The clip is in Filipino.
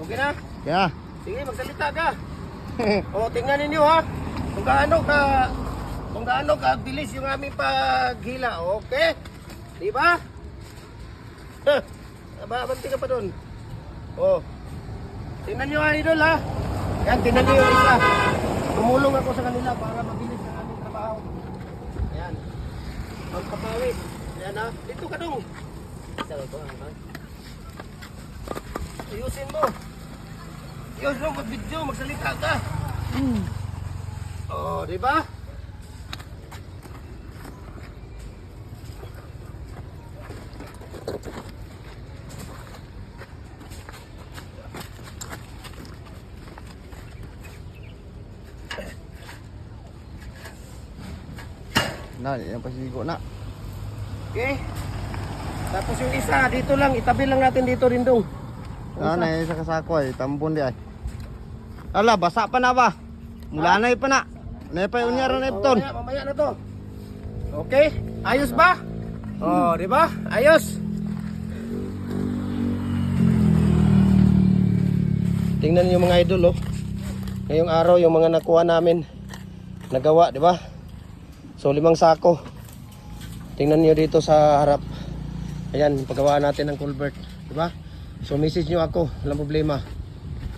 Okay na? Kaya. Sige, magsalita ka. O, tingnan ninyo ha. Kung gaano ka kung gaano ka bilis yung aming paghila, okay? Di ba? Aba, abanti ka pa doon. Oh. Tingnan nyo ha, idol ha. Yan, tingnan nyo yung isa. Tumulong ako sa kanila para mabilis ang aming trabaho. Ayan. Magpapawid. Ayan ha. Dito ka dong. Ko, ha? Ayusin mo. Ayos mo mag-video, magsalita ka. Oh, di ba? Na, yan pasigo na. Okay? Tapos yung isa, dito lang, itabi lang natin dito rin dong. Ah, na isa kasako ay tambon di ay. Ala, basa pa na ba? Mula na pa na. Na pa yung nyara na ipton. Mamaya, mamaya na to. Okay? Ayos ba? Oh, di ba? Ayos. Tingnan niyo mga idol oh. Ngayong araw yung mga nakuha namin nagawa, di ba? So limang sako. Tingnan niyo dito sa harap. Ayan, paggawa natin ng culvert, di ba? So message niyo ako, walang problema.